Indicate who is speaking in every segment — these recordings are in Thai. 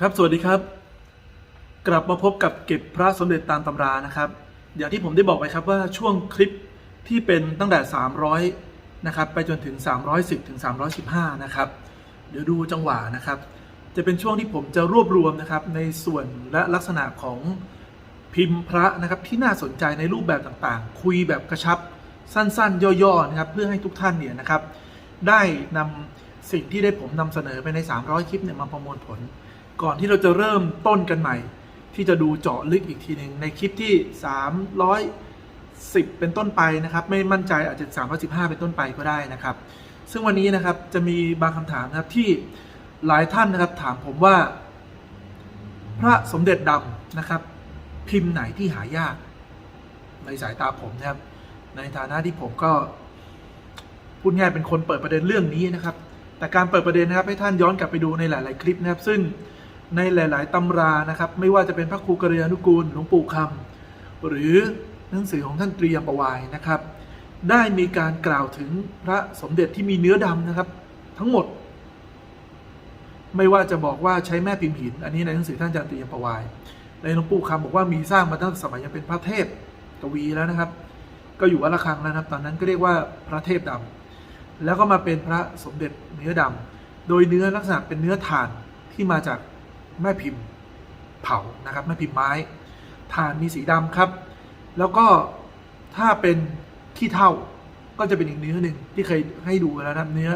Speaker 1: ครับสวัสดีครับ กลับมาพบกับเก็บพระสมเด็จตามตำรานะครับ อย่างที่ผมได้บอกไปครับว่าช่วงคลิปที่เป็นตั้งแต่ 300 นะครับ ไปจนถึง 310 ถึง 315 นะครับ เดี๋ยวดูจังหวะนะครับ จะเป็นช่วงที่ผมจะรวบรวมนะครับในส่วนและลักษณะของพิมพ์พระนะครับที่น่าสนใจในรูปแบบต่างๆ คุยแบบกระชับสั้นๆ ย่อๆนะครับ เพื่อให้ทุกท่านเนี่ยนะครับ ได้นำสิ่งที่ได้ผมนำเสนอไปใน 300 คลิปเนี่ยมาประมวลผล ก่อนที่เราจะเริ่มต้นกันใหม่ ที่จะดูเจาะลึกอีกทีหนึ่งในคลิปที่ 310 เป็นต้นไปนะครับ ไม่มั่นใจอาจจะ315 เป็นต้นไปก็ได้นะครับ ซึ่งวันนี้นะครับจะมีบางคำถามนะครับที่หลายท่านนะครับถามผมว่า พระสมเด็จดำนะครับ พิมพ์ไหนที่หายาก ในสายตาผมนะครับ ในฐานะที่ผมก็พูดง่ายเป็นคนเปิดประเด็นเรื่องนี้นะครับ แต่การเปิดประเด็นนะครับให้ท่านย้อนกลับไปดูในหลาย ๆ คลิปนะครับ ซึ่ง ในหลาย ๆตำรานะครับ ไม่ว่าจะเป็นพระครูกริยานุกูลหลวงปู่คำหรือหนังสือของท่านตรียมประวายนะครับ ได้มีการกล่าวถึงพระสมเด็จที่มีเนื้อดำนะครับ ทั้งหมด ไม่ว่าจะบอกว่าใช้แม่พิมพ์หิน อันนี้ในหนังสือท่านอาจารย์ตรียมประวายในหลวงปู่คำบอกว่ามีสร้างมาตั้งแต่สมัยยังเป็นพระเทพกวีแล้วนะครับ ก็อยู่วัดระฆังแล้วนะครับ ตอนนั้นก็เรียกว่าพระเทพดำแล้วก็มาเป็นพระสมเด็จเนื้อดำโดยเนื้อลักษณะเป็นเนื้อถ่านที่มาจาก แม่พิมพ์เผานะครับแม่พิมพ์ไม้ถ่านมีสีดำครับ แล้วก็ถ้าเป็นขี้เถ้าก็จะเป็นอีกเนื้อหนึ่งที่เคยให้ดูแล้วนะเนื้อ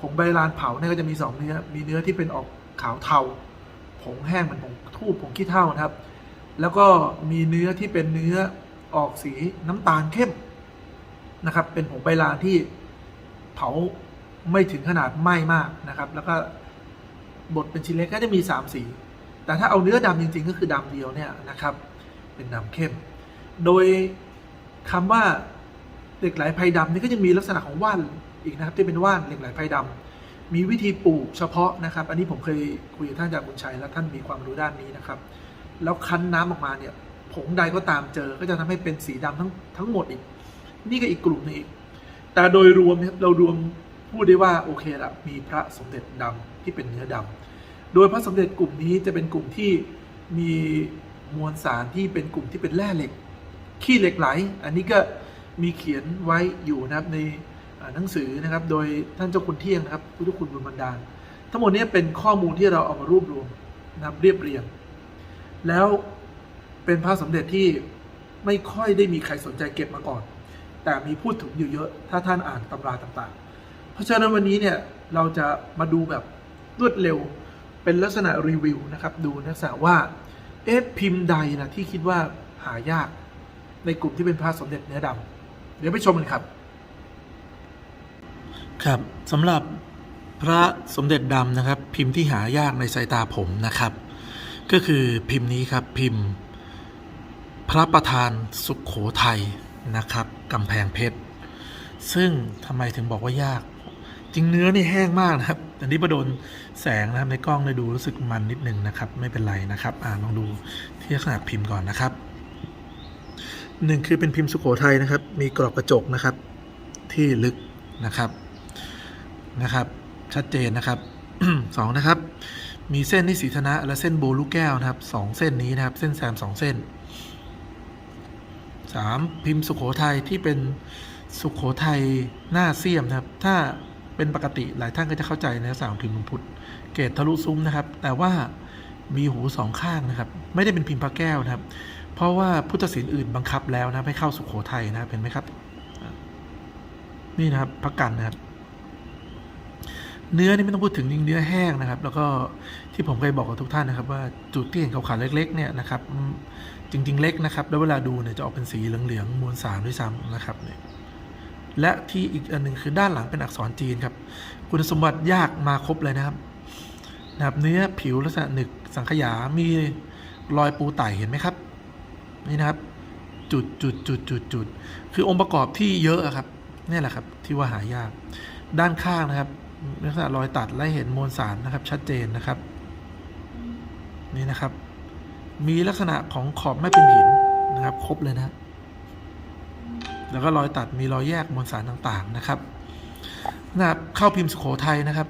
Speaker 1: ผงใบลานเผาเนี่ยก็จะมีสองเนื้อ มีเนื้อที่เป็นออกขาวเทาผงแห้งเหมือนผงทูบผงขี้เถ้านะครับ แล้วก็มีเนื้อที่เป็นเนื้อออกสีน้ำตาลเข้มนะครับ เป็นผงใบลานที่เผาไม่ถึงขนาดไหม้มากนะครับ แล้วก็ บดเป็นชิ้นเล็กก็จะมี 3 สี แต่ถ้าเอาเนื้อดำจริง ๆ ก็คือดำเดียวเนี่ยนะครับ เป็นดำเข้ม โดยคำว่าเหล็กไหลไพรดำนี่ก็จะมีลักษณะของว่านอีกนะครับที่เป็นว่านเหล็กไหลไพรดำมีวิธีปลูกเฉพาะนะครับ อันนี้ผมเคยคุยกับท่านอาจารย์บุญชัยและท่านมีความรู้ด้านนี้นะครับ แล้วคั้นน้ำออกมาเนี่ยผงใดก็ตามเจอ ก็จะทำให้เป็นสีดำทั้งทั้งหมดอีก นี่ก็อีกกลุ่มหนึงอีก แต่โดยรวมนะครับเรารวม พูดได้ว่าโอเคละมีพระสมเด็จดำที่เป็นเนื้อดำโดยพระสมเด็จกลุ่มนี้จะเป็นกลุ่มที่มีมวลสารที่เป็นกลุ่มที่เป็นแร่เหล็ก ขี้เหล็กไหล อันนี้ก็มีเขียนไว้อยู่นะครับในหนังสือนะครับ โดยท่านเจ้าคุณเที่ยงนะครับพุทธคุณบุญบันดาลทั้งหมดนี้เป็นข้อมูลที่เราเอามารวบรวมนะครับเรียบเรียง แล้วเป็นพระสมเด็จที่ไม่ค่อยได้มีใครสนใจเก็บมาก่อน แต่มีพูดถึงอยู่เยอะ ถ้าท่านอ่านตำราต่างๆ เพราะฉะนั้นวันนี้เนี่ยเราจะมาดูแบบรวดเร็วเป็นลักษณะรีวิวนะครับดูลักษณะว่าเอ๊ะพิมพ์ใดนะที่คิดว่าหายากในกลุ่มที่เป็นพระสมเด็จเนื้อดำเดี๋ยวไปชมกันครับ ครับสำหรับพระสมเด็จดำนะครับ พิมพ์ที่หายากในสายตาผมนะครับ ก็คือพิมพ์นี้ครับพิมพ์พระประธานสุขโขทัยนะครับกำแพงเพชร ซึ่งทำไมถึงบอกว่ายาก จริงเนื้อนี่แห้งมากนะครับอันนี้ประโดนแสงนะครับในกล้องเลยดูรู้สึกมันนิดนึงนะครับ ไม่เป็นไรนะครับอ่าลองดูที่ขนาดพิมพ์ก่อนนะครับหนึ่งคือเป็นพิมพ์สุโขทัยนะครับ มีกรอบกระจกนะครับ ที่ลึกนะครับนะครับ ชัดเจนนะครับสองนะครับ มีเส้นที่สีธนะ และเส้นโบลูกแก้วนะครับสองเส้นนี้นะครับ เส้นแซมสองเส้นสามพิมพ์สุขโขทัยที่เป็นสุขโขทัยหน้าเสียมนะครับ ถ้า เป็นปกติหลายท่านก็จะเข้าใจในลักษณะของพิมพ์มงพุทธเกตทะลุซุ้มนะครับ แต่ว่ามีหูสองข้างนะครับ ไม่ได้เป็นพิมพ์พระแก้วนะครับ เพราะว่าพุทธศิลป์อื่นบังคับแล้วนะให้เข้าสุขโขทัยนะครับเห็นไหมครับ นี่นะครับพระกันนะครับ เนื้อนี่ไม่ต้องพูดถึงยิงเนื้อแห้งนะครับ แล้วก็ที่ผมเคยบอกกับทุกท่านนะครับ ว่าจุดที่เห็นขาวๆเล็ก ๆ เนี่ยนะครับ จริง ๆ เล็กนะครับ แล้วเวลาดูเนี่ยจะออกเป็นสีเหลืองๆมวลสารด้วยซ้ำนะครับเนี่ย และที่อีกอันหนึ่งคือด้านหลังเป็นอักษรจีนครับ คุณสมบัติยากมาครบเลยนะครับนะครับ เนื้อผิวลักษณะหนึกสังขยา มีรอยปูไต่เห็นไหมครับ นี่นะครับ จุดจุดจุดจุดจุดคือองค์ประกอบที่เยอะอะครับนี่แหละครับ ที่ว่าหายาก ด้านข้างนะครับลักษณะรอยตัดและเห็นมวลสารนะครับ ชัดเจนนะครับ นี่นะครับ มีลักษณะของขอบไม่เป็นหินนะครับ ครบเลยนะ แล้วก็รอยตัดมีรอยแยกมวลสารต่างๆนะครับนะครับเข้าพิมพ์สุโขทัยนะครับ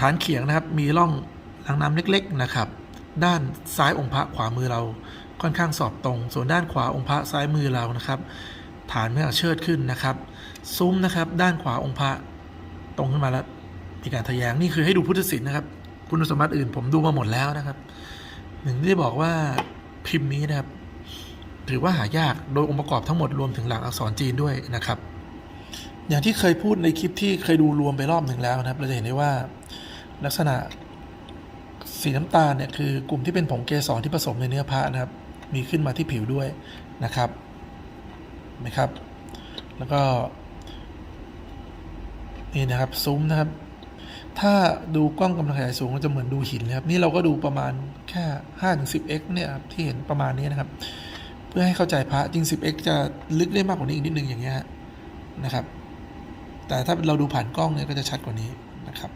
Speaker 1: ฐานเขียงนะครับมีร่องางน้ำเล็กๆนะครับ ด้านซ้ายองค์พระขวามือเราค่อนข้างสอบตรง ส่วนด้านขวาองค์พระซ้ายมือเรานะครับ ฐานเมื่อเชิดขึ้นนะครับ ซุ้มนะครับ ด้านขวาองค์พระตรงขึ้นมาแล้วมีการทะแยงนี่คือให้ดูพุทธศิลป์นะครับ คุณสมบัติอื่นผมดูมาหมดแล้วนะครับหนึ่งที่บอกว่าพิมพ์นี้นะครับ ถือว่าหายากโดยองค์ประกอบทั้งหมดรวมถึงหลักอักษรจีนด้วยนะครับ อย่างที่เคยพูดในคลิปที่เคยดูรวมไปรอบหนึ่งแล้วนะครับ เราจะเห็นได้ว่าลักษณะสีน้ำตาลเนี่ยคือกลุ่มที่เป็นผงเกสรที่ผสมในเนื้อพระนะครับ มีขึ้นมาที่ผิวด้วยนะครับนไหมครับ แล้วก็นี่นะครับซุ้มนะครับ ถ้าดูกล้องกำลังขยายสูงมันจะเหมือนดูหินนะครับ นี่เราก็ดูประมาณแค่5ถึง10 x เนี่ยครับที่เห็นประมาณนี้นะครับ เพื่อให้เข้าใจพระจริง 10x จะลึกได้มากกว่านี้อีกนิดนึงอย่างเงี้ยนะครับ แต่ถ้าเราดูผ่านกล้องเนี่ยก็จะชัดกว่านี้นะครับ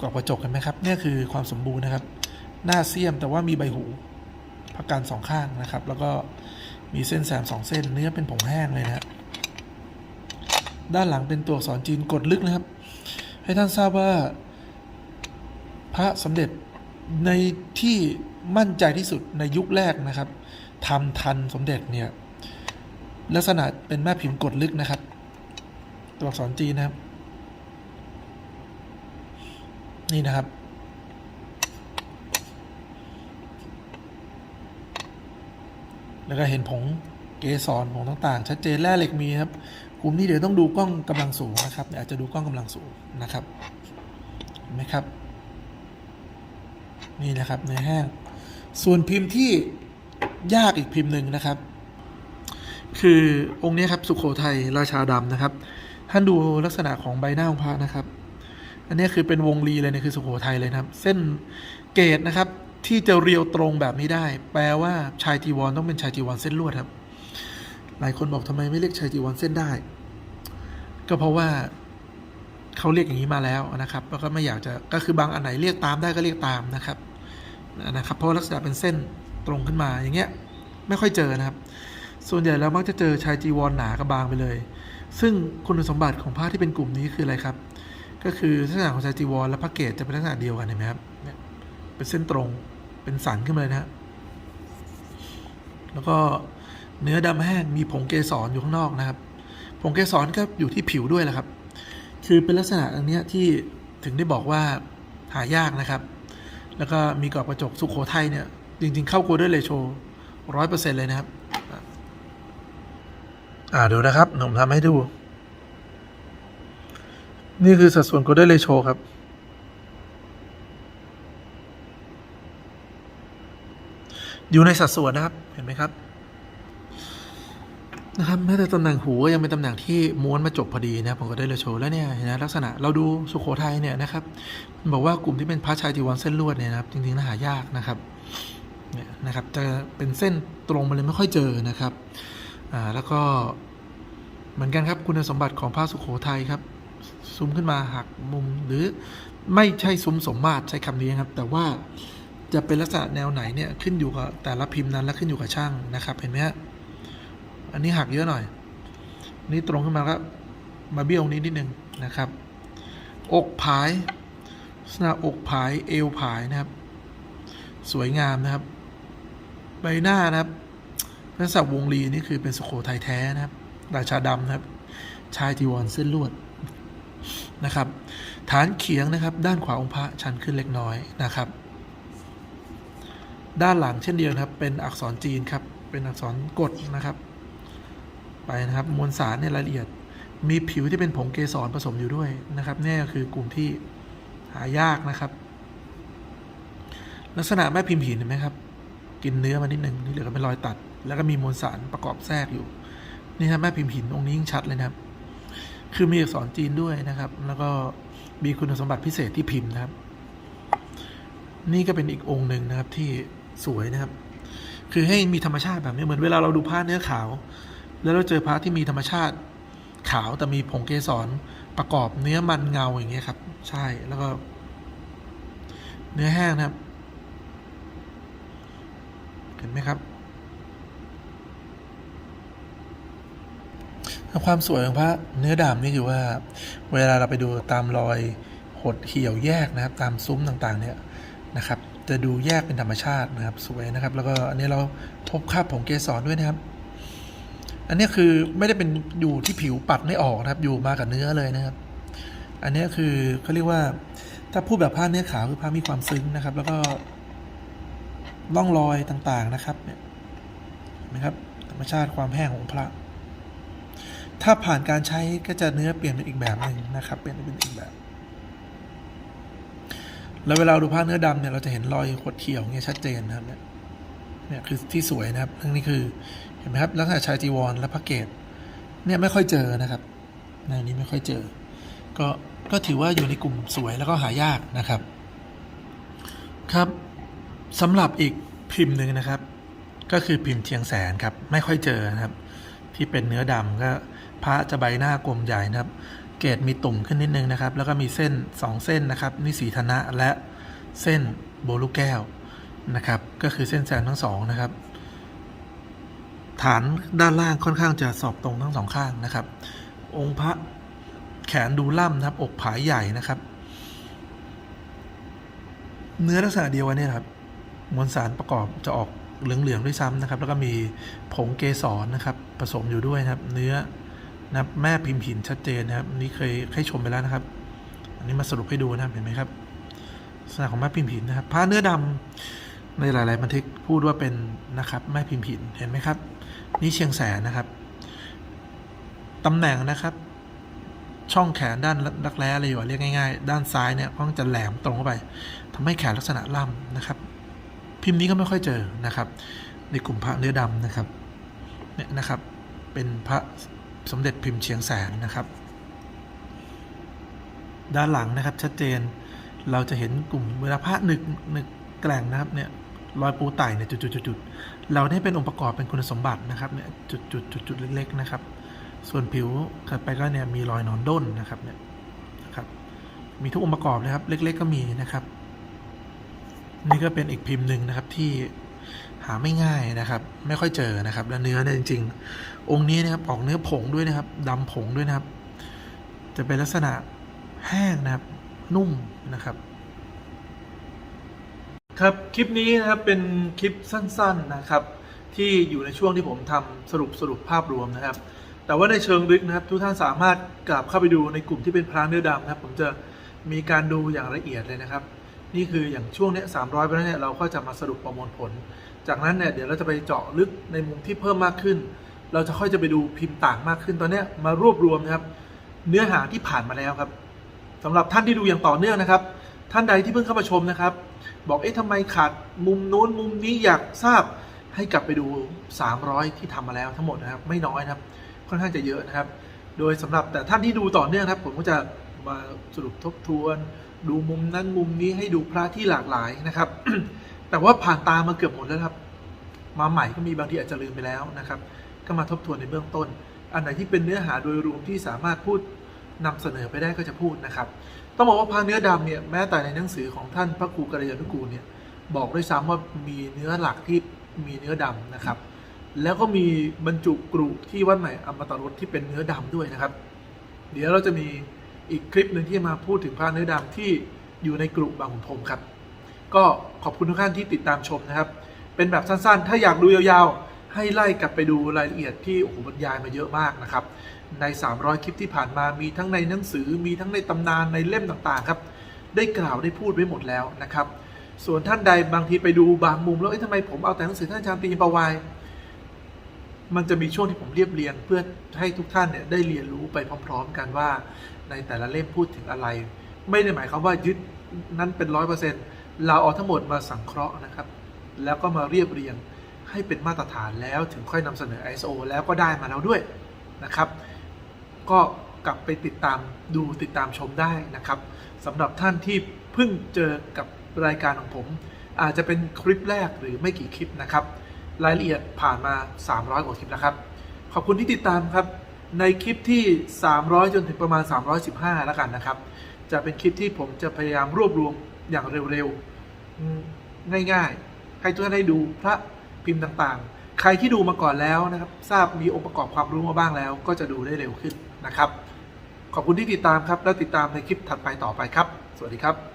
Speaker 1: กรอบกระจกเห็นไหมครับเนี่ยคือความสมบูรณ์นะครับ หน้าเสียมแต่ว่ามีใบหูพักการสองข้างนะครับ แล้วก็มีเส้นแสมสองเส้นเนื้อเป็นผงแห้งเลยนะฮะด้านหลังเป็นตัวอักษรจีนกดลึกนะครับ ให้ท่านทราบว่า พระสมเด็จ ในที่มั่นใจที่สุดในยุคแรกนะครับทำทันสมเด็จเนี่ยลักษณะเป็นแม่พิมพ์กดลึกนะครับ ตัวอักษรจีนนะครับ นี่นะครับ แล้วก็เห็นผงเกสรผงต่างๆ ชัดเจนแร่เหล็กมีครับกลุ่มนี้เดี๋ยวต้องดูกล้องกำลังสูงนะครับอาจจะดูกล้องกำลังสูงนะครับเห็นไหมครับ นี่นะครับในแห้งส่วนพิมพ์ที่ยากอีกพิมพ์หนึ่งนะครับ คือองค์นี้ครับสุขโขทัยราชาดำนะครับ ท่านดูลักษณะของใบหน้าของพระนะครับ อันนี้คือเป็นวงรีเลยเนี่ยคือสุขโขทัยเลยนะครับ เส้นเกตนะครับที่จะเรียวตรงแบบนี้ได้ แปลว่าชายจีวรต้องเป็นชายจีวรเส้นลวดครับ หลายคนบอกทำไมไม่เรียกชายจีวรเส้นได้ ก็เพราะว่าเขาเรียกอย่างนี้มาแล้วนะครับ แล้วก็ไม่อยากจะก็คือบางอันไหนเรียกตามได้ก็เรียกตามนะครับ นะครับเพราะลักษณะเป็นเส้นตรงขึ้นมาอย่างเงี้ยไม่ค่อยเจอนะครับ ส่วนใหญ่แล้วมักจะเจอชายจีวรหนากับบางไปเลย ซึ่งคุณสมบัติของผ้าที่เป็นกลุ่มนี้คืออะไรครับ ก็คือลักษณะของชายจีวรและพระเกศจะเป็นลักษณะเดียวกันเห็นไหมครับเนี่ยเป็นเส้นตรงเป็นสันขึ้นมาเลยนะฮะแล้วก็เนื้อดำแห้งมีผงเกสรอยู่ข้างนอกนะครับ ผงเกสรก็อยู่ที่ผิวด้วยแหละครับ คือเป็นลักษณะอันเนี้ยที่ถึงได้บอกว่าหายากนะครับ แล้วก็มีกรอบกระจกสุขโขทัยเนี่ย จริง ๆ เข้าโกลเด้นเรโชร้อยเปอร์เซ็นต์เลยนะครับ อ่าดูนะครับผมทำให้ดู นี่คือสัดส่วนโกลเด้นเรโชครับอยู่ในสัดส่วนนะครับ เห็นไหมครับ นะครับแม้แต่ตำแหน่งหูก็ยังเป็นตำแหน่งที่ม้วนมาจบพอดีนะผมก็ได้เลยโชว์แล้วเนี่ยเห็นไหมลักษณะเราดูสุโขทัยเนี่ยนะครับบอกว่ากลุ่มที่เป็นพระชายจีวรเส้นลวดเนี่ยนะครับจริงๆแล้วหายากนะครับเนี่ยนะครับจะเป็นเส้นตรงมาเลยไม่ค่อยเจอนะครับอ่าแล้วก็เหมือนกันครับคุณสมบัติของพระสุโขทัยครับซุ้มขึ้นมาหักมุมหรือไม่ใช่ซุ้มสมมาตรใช้คำนี้ครับ แต่ว่าจะเป็นลักษณะแนวไหนเนี่ยขึ้นอยู่กับแต่ละพิมพ์นั้นและขึ้นอยู่กับช่างนะครับเห็นไหมฮะ อันนี้หักเยอะหน่อย นี่ตรงขึ้นมาก็มาเบี้ยวนี้นิดนึงนะครับ อกผายลักษณะอกผายเอวผายนะครับ สวยงามนะครับ ใบหน้านะครับลักษณะวงรีนี่คือเป็นสุโขทัยแท้นะครับ ราชาดำนะครับ ชายจีวรเส้นลวดนะครับ ฐานเขียงนะครับ ด้านขวาองค์พระชันขึ้นเล็กน้อยนะครับ ด้านหลังเช่นเดียวนะครับ เป็นอักษรจีนครับ เป็นอักษรกฎนะครับ ไปนะครับ มวลสารเนี่ยรายละเอียด มีผิวที่เป็นผงเกสรผสมอยู่ด้วยนะครับนี่ก็คือกลุ่มที่หายากนะครับ ลักษณะแม่พิมพ์หินเห็นไหมครับ กินเนื้อมานิดหนึ่งที่เหลือก็เป็นรอยตัด แล้วก็มีมวลสารประกอบแทรกอยู่ นี่ครับแม่พิมพ์หินองค์นี้ยิ่งชัดเลยนะครับ คือมีอักษรจีนด้วยนะครับ แล้วก็มีคุณสมบัติพิเศษที่พิมพ์นะครับ นี่ก็เป็นอีกองค์หนึ่งนะครับที่สวยนะครับ คือให้มีธรรมชาติแบบนี้เหมือนเวลาเราดูผ้าเนื้อขาว แล้วเราเจอพระที่มีธรรมชาติขาวแต่มีผงเกสรประกอบเนื้อมันเงาอย่างเงี้ยครับ ใช่แล้วก็ เนื้อแห้งนะครับ เห็นไหมครับ ความสวยของพระเนื้อดำนี่คือว่า เวลาเราไปดูตามรอยหดเหี่ยวแยกนะครับ ตามซุ้มต่างๆ เนี่ยนะครับ จะดูแยกเป็นธรรมชาตินะครับ สวยนะครับ แล้วก็อันนี้เราพบคราบผงเกสรด้วยนะครับ อันนี้คือไม่ได้เป็นอยู่ที่ผิวปัดไม่ออกนะครับ อยู่มากับเนื้อเลยนะครับ อันนี้คือเขาเรียกว่า ถ้าพูดแบบผ้าเนื้อขาวคือผ้ามีความซึ้งนะครับ แล้วก็ร่องรอยต่างๆนะครับเนี่ยนไหมครับ ธรรมชาติความแห้งของพระ ถ้าผ่านการใช้ก็จะเนื้อเปลี่ยนเป็นอีกแบบหนึ่งนะครับ เปลี่ยนเป็นอีกแบบ แล้วเวลาดูผ้าเนื้อดำเนี่ยเราจะเห็นรอยขดเขียวเนี่ยชัดเจนนะครับเนี่ยเนี่ยคือที่สวยนะครับเรื่องนี้คือ เห็นไหมครับลักษณะชายจีวรและพระเกตเนี่ยไม่ค่อยเจอนะครับในนี้ไม่ค่อยเจอ ก็ก็ถือว่าอยู่ในกลุ่มสวยแล้วก็หายากนะครับ ครับสำหรับอีกพิมพ์หนึ่งนะครับ ก็คือพิมพ์เชียงแสนครับ ไม่ค่อยเจอนะครับ ที่เป็นเนื้อดำก็พระจะใบหน้ากลมใหญ่นะครับ เกตมีตุ่มขึ้นนิดนึงนะครับ แล้วก็มีเส้น 2 เส้นนะครับนิสีธนะและเส้นโบลูกแก้วนะครับ ก็คือเส้นแซนทั้งสองนะครับ ฐานด้านล่างค่อนข้างจะสอบตรงทั้งสองข้างนะครับ องค์พระแขนดูล่ำนะครับ อกผายใหญ่นะครับ เนื้อลักษณะเดียวกันเนี่ยครับ มวลสารประกอบจะออกเหลืองๆด้วยซ้ำนะครับ แล้วก็มีผงเกสรนะครับ ผสมอยู่ด้วยนะครับ เนื้อนะแม่พิมพ์หินชัดเจนนะครับนนี้เคยให้ชมไปแล้วนะครับ อันนี้มาสรุปให้ดูนะครับเห็นไหมครับลักษณะของแม่พิมพ์หินนะครับผ้าเนื้อดำในหลาย ๆ บันทึกพูดว่าเป็นนะครับแม่พิมพ์หินเห็นไหมครับ นี่เชียงแสนนะครับตำแหน่งนะครับ ช่องแขนด้านรักแร้อะไรอยู่าเรียกง่ายๆ ด้านซ้ายเนี่ยก็จะแหลมตรงเข้าไปทำให้แขนลักษณะล่ำนะครับ พิมพ์นี้ก็ไม่ค่อยเจอนะครับ ในกลุ่มพระเนื้อดำนะครับเนี่ยนะครับ เป็นพระสมเด็จพิมพ์เชียงแสนนะครับ ด้านหลังนะครับชัดเจนเราจะเห็นกลุ่มเวลาพระหนึกหนึกแกล่งนะครับเนี่ยรอยปูไต่เนี่ยจุดๆๆ เราได้เป็นองค์ประกอบเป็นคุณสมบัตินะครับเนี่ยจุดๆจุดๆเล็กๆนะครับ ส่วนผิวถัดไปก็เนี่ยมีรอยนอนด้นนะครับเนี่ยนะครับ มีทุกองค์ประกอบเลยครับ เล็ก ๆ ก็มีนะครับ นี่ก็เป็นอีกพิมพ์หนึ่งนะครับที่หาไม่ง่ายนะครับ ไม่ค่อยเจอนะครับ และเนื้อเนี่ยจริง ๆ องค์นี้นะครับออกเนื้อผงด้วยนะครับดำผงด้วยนะครับ จะเป็นลักษณะแห้งนะครับ นุ่มนะครับ ครับคลิปนี้นะครับเป็นคลิปสั้นๆนะครับที่อยู่ในช่วงที่ผมทำสรุปสรุปภาพรวมนะครับ แต่ว่าในเชิงลึกนะครับ ทุกท่านสามารถกลับเข้าไปดูในกลุ่มที่เป็นพระเนื้อดำนะครับผมจะมีการดูอย่างละเอียดเลยนะครับ นี่คืออย่างช่วงเนี้สามร้อยไปแล้วเนี่ยเราก็จะมาสรุปประมวลผล จากนั้นเนี่ยเดี๋ยวเราจะไปเจาะลึกในมุมที่เพิ่มมากขึ้น เราจะค่อยจะไปดูพิมพ์ต่างมากขึ้นตอนเนี้ยมารวบรวมนะครับ เนื้อหาที่ผ่านมาแล้วครับสำหรับท่านที่ดูอย่างต่อเนื่องนะครับ ท่านใดที่เพิ่งเข้ามาชมนะครับ บอกเอ๊ะทำไมขาดมุมโน้นมุมนี้อยากทราบให้กลับไปดู 300 ที่ทำมาแล้วทั้งหมดนะครับไม่น้อยนะครับ ค่อนข้างจะเยอะนะครับ โดยสำหรับแต่ท่านที่ดูต่อเนื่องครับ ผมก็จะมาสรุปทบทวน ดูมุมนั้นมุมนี้ให้ดูพระที่หลากหลายนะครับ แต่ว่าผ่านตามาเกือบหมดแล้วครับ มาใหม่ก็มีบางทีอาจจะลืมไปแล้วนะครับ ก็มาทบทวนในเบื้องต้น อันไหนที่เป็นเนื้อหาโดยรวมที่สามารถพูดนำเสนอไปได้ก็จะพูดนะครับ ต้องบอกว่าพระเนื้อดำเนี่ยแม้แต่ในหนังสือของท่านพระครูกัลยาณกูลเนี่ยบอกด้วยซ้ำว่ามีเนื้อหลักที่มีเนื้อดำนะครับ แล้วก็มีบรรจุกรุที่วัดใหม่อมตะรสที่เป็นเนื้อดำด้วยนะครับ เดี๋ยวเราจะมีอีกคลิปหนึ่งที่มาพูดถึงพระเนื้อดำที่อยู่ในกรุบางขุนพรมครับ ก็ขอบคุณทุกท่านที่ติดตามชมนะครับ เป็นแบบสั้นๆ ถ้าอยากดูยาวๆ ให้ไล่กลับไปดูรายละเอียดที่โอ้โหบรรยายมาเยอะมากนะครับ ใน 300 คลิปที่ผ่านมามีทั้งในหนังสือมีทั้งในตำนานในเล่มต่างๆครับ ได้กล่าวได้พูดไว้หมดแล้วนะครับ ส่วนท่านใดบางทีไปดูบางมุมแล้วเอ๊ะทำไมผมเอาแต่หนังสือท่านอาจารย์ตีนประวายมันจะมีช่วงที่ผมเรียบเรียงเพื่อให้ทุกท่านเนี่ยได้เรียนรู้ไปพร้อม ๆ กันว่า ในแต่ละเล่มพูดถึงอะไร ไม่ได้หมายความว่ายึดนั้นเป็นร้อยเปอร์เซ็นต์เราเอาทั้งหมดมาสังเคราะห์นะครับ แล้วก็มาเรียบเรียง ให้เป็นมาตรฐานแล้วถึงค่อยนำเสนอ ISO แล้วก็ได้มาแล้วด้วยนะครับ ก็กลับไปติดตามดูติดตามชมได้นะครับสำหรับท่านที่เพิ่งเจอกับรายการของผม อาจจะเป็นคลิปแรกหรือไม่กี่คลิปนะครับ รายละเอียดผ่านมา 300 กว่าคลิปแล้วครับ ขอบคุณที่ติดตามครับ ในคลิปที่ 300 จนถึงประมาณ 315 แล้วกันนะครับ จะเป็นคลิปที่ผมจะพยายามรวบรวมอย่างเร็วๆง่ายๆ ให้ทุกท่านได้ดูพระ พิมพ์ต่างๆ ใครที่ดูมาก่อนแล้วนะครับ ทราบมีองค์ประกอบความรู้มาบ้างแล้ว ก็จะดูได้เร็วขึ้นนะครับ ขอบคุณที่ติดตามครับ แล้วติดตามในคลิปถัดไปต่อไปครับ สวัสดีครับ